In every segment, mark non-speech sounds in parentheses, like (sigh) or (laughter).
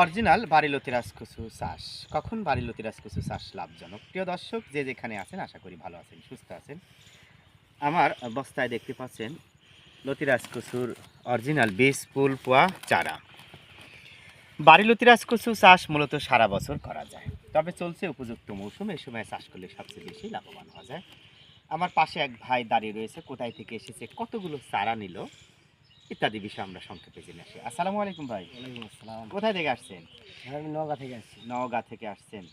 Original বাড়িলতি রাজকসু চাষ। কখন বাড়িলতি রাজকসু চাষ লাভজনক? প্রিয় দর্শক, যে যেখানে আছেন, আশা করি ভালো আছেন, সুস্থ আছেন। আমার বস্তায় দেখতে পাচ্ছেন লতি রাজকসুর অরিজিনাল বীজ, ফুল, পোয়া, চারা। বাড়িলতি রাজকসু চাষ মূলত সারা বছর করা যায়। তবে চলছে উপযুক্ত মৌসুম এই সময় চাষ করলে সবচেয়ে বেশি লাভবান হওয়া যায়। আমার পাশে এক ভাই দাঁড়িয়ে রয়েছে, কোথায় থেকে এসেছে, কতগুলো চারা নিল? ইত্যাদি বিষয় আমরা সংক্ষেপে জেনে আসি। আসসালামু আলাইকুম ভাই। আসসালাম। কোথায় থেকে আসছেন? হ্যাঁ, আমি নওগাঁ থেকে আসছি। নওগাঁ থেকে আসছেন।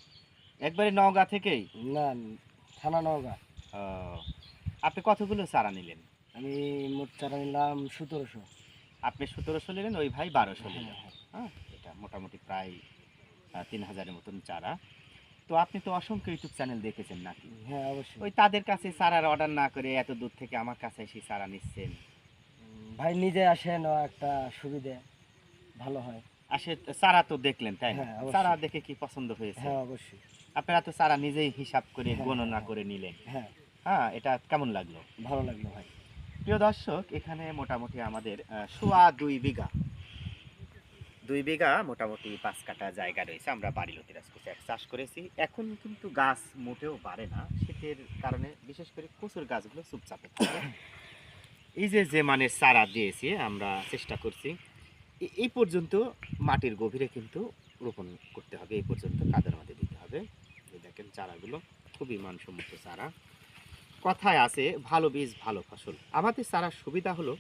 একবারে নওগাঁ থেকেই? না থানা নওগাঁ। ও, আপনি কতগুলো চারা নিলেন? আমি মোট চারা নিলাম সতেরোশো। আপনি সতেরোশো নিলেন ওই ভাই বারোশো নিলেন। হ্যাঁ। এটা মোটামুটি প্রায় তিন হাজারের মতন চারা। তো আপনি তো অসংখ্য ইউটিউব চ্যানেল দেখেছেন নাকি? হ্যাঁ অবশ্যই। ওই তাদের কাছে চারার অর্ডার না করে এত দূর থেকে আমার কাছে এসে চারা নিচ্ছেন। ভাই নিজে আসেন একটা সুবিধে ভালো হয়। আসে চারা তো দেখলেন তাই না? হ্যাঁ, চারা দেখে কি পছন্দ হয়েছে? হ্যাঁ অবশ্যই। আপনারা তো চারা নিজেই হিসাব করে হ্যাঁ, গণনা হ্যাঁ। করে নিলেন। হ্যাঁ। হ্যাঁ এটা কেমন লাগল? ভালো লাগল ভাই। প্রিয় দর্শক এখানে মোটামুটি আমাদের সোয়া দুই বিঘা। দুই বিঘা মোটামুটি পাঁচ কাটা জায়গা রয়েছে আমরা বাড়িলতি রাজকুচি এক চাষ করেছি। এখন কিন্তু গাছ মোটেও বাড়ে না। শীতের কারণে বিশেষ করে কচুর গাছগুলো চুপচাপে থাকে। (laughs) এই যে যে মানে চারা দিয়েছি, আমরা চেষ্টা করছি এই পর্যন্ত মাটির গভীরে কিন্তু রোপণ করতে হবে, এই পর্যন্ত কাদের মধ্যে দিতে হবে। দেখেন চারাগুলো, খুবই মানসম্মত চারা। কথায় আছে, ভালো বীজ, ভালো ফসল। আমাদের চারার সুবিধা হলো,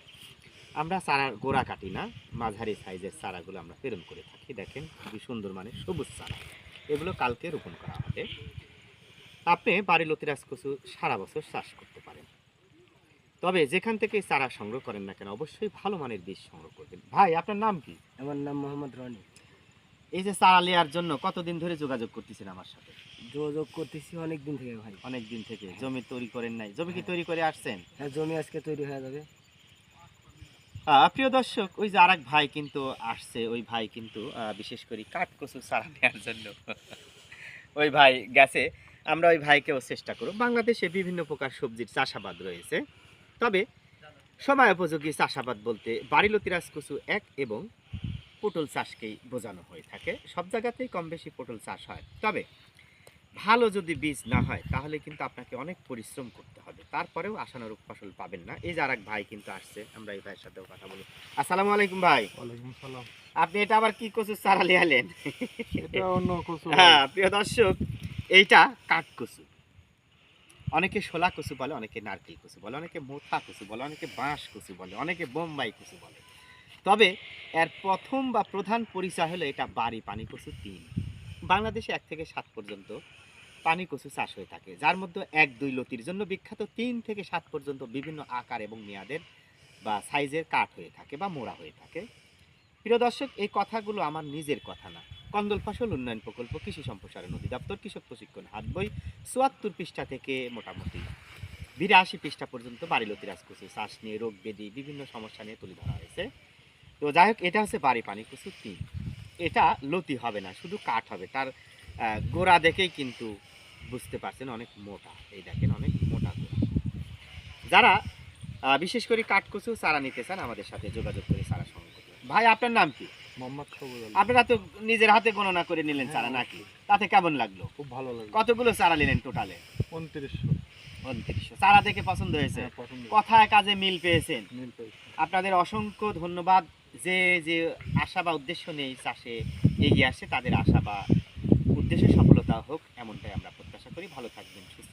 আমরা চারার গোড়া কাটি না, মাঝারি সাইজের চারাগুলো আমরা প্রেরণ করে থাকি। দেখেন, খুবই সুন্দর মানে সবুজ চারা। এগুলো কালকে রোপণ করা হবে। আপনি বাড়ির লতিরাজ কচু সারা বছর চাষ করতে তবে যেখান থেকে চারা সংগ্রহ করেন না কেন অবশ্যই ভালো মানের বীজ সংগ্রহ করবেন। ভাই আপনার নাম কি? আমার নাম মোহাম্মদ রনি। এই যে চারা নেওয়ার জন্য কতদিন ধরে যোগাযোগ করতেছেন আমার সাথে? যোগাযোগ করতেছি অনেক দিন থেকে ভাই। অনেক দিন থেকে জমি তৈরি করেন নাই। জমি কি তৈরি করে আসছেন? হ্যাঁ জমি আজকে তৈরি হয়ে যাবে। প্রিয় দর্শক ওই যে আরেক ভাই কিন্তু আসছে ওই ভাই কিন্তু বিশেষ করে কাঠকচু চারা নেওয়ার জন্য। ওই ভাই গেছে আমরা ওই ভাইকেও চেষ্টা করব। বাংলাদেশে বিভিন্ন প্রকার সবজির চাষাবাদ রয়েছে। তবে সময় উপযোগী চাষাবাদ বলতে বাড়িলতিরাজ কচু এক এবং পটল চাষকেই বোঝানো হয়ে থাকে। সব জায়গাতেই কম বেশি পটল চাষ হয়। তবে ভালো যদি বীজ না হয় তাহলে কিন্তু আপনাকে অনেক পরিশ্রম করতে হবে। তারপরেও আশানুরূপ ফসল পাবেন না। এই যে আরেক ভাই কিন্তু আসছে আমরা এই ভাইয়ের সাথেও কথা বলি। আসসালামু আলাইকুম ভাই। ওয়ালাইকুম সালাম। আপনি এটা আবার কি কচু চারা লিয়ালেন এটা অন্য কচু। হ্যাঁ প্রিয় দর্শক এইটা কাঠ কচু। অনেকে শোলা কচু বলে, অনেকে নারকেল কচু বলে, অনেকে মোথা কচু বলে, অনেকে বাঁশ কচু বলে, অনেকে বোম্বাই কচু বলে। তবে এর প্রথম বা প্রধান পরিচয় হলো এটা বাড়ি পানি কচু তিন বাংলাদেশে এক থেকে সাত পর্যন্ত পানি কচু চাষ হয়ে থাকে, যার মধ্যে এক, দুই লতির জন্য বিখ্যাত, তিন থেকে সাত পর্যন্ত বিভিন্ন আকার এবং মেয়াদের বা সাইজের কাঠ হয়ে থাকে বা মোড়া হয়ে থাকে। প্রিয় দর্শক, এই কথাগুলো আমার নিজের কথা না। কন্দল ফসল উন্নয়ন প্রকল্প, কৃষি সম্প্রসারণ অধিদপ্তর, কৃষক প্রশিক্ষণ হাত বই, চুয়াত্তর পৃষ্ঠা থেকে মোটামুটি বিরাশি পৃষ্ঠা পর্যন্ত বাড়িলতি রাজকুচু চাষ নিয়ে রোগ ব্যাধি, বিভিন্ন সমস্যা নিয়ে তুলে ধরা হয়েছে। তো যাই হোক, এটা হচ্ছে বাড়ি পানি কচু তিন এটা লতি হবে না, শুধু কাঠ হবে। তার গোড়া দেখেই কিন্তু বুঝতে পারছেন অনেক মোটা, এই দেখেন অনেক মোটা গোড়া। যারা বিশেষ করে কাঠকচু চারা নিতে চান, আমাদের সাথে যোগাযোগ করে চারা সংগ্রহ ভাই, আপনার নাম কি? আপনারা তো নিজের হাতে গণনা করে নিলেন চারা নাকি? তাতে কেমন লাগল? খুব ভালো লাগে কতগুলো চারা নিলেন টোটালে উনত্রিশশো। উনত্রিশশো। চারা দেখে পছন্দ হয়েছে? হ্যাঁ, কথায় কাজে মিল পেয়েছেন। আপনাদের অসংখ্য ধন্যবাদ। যে যে আশা বা উদ্দেশ্য নেই চাষে এগিয়ে আসে তাদের আশা বা উদ্দেশ্যে সফলতা হোক এমনটাই আমরা প্রত্যাশা করি। ভালো থাকবেন সুস্থ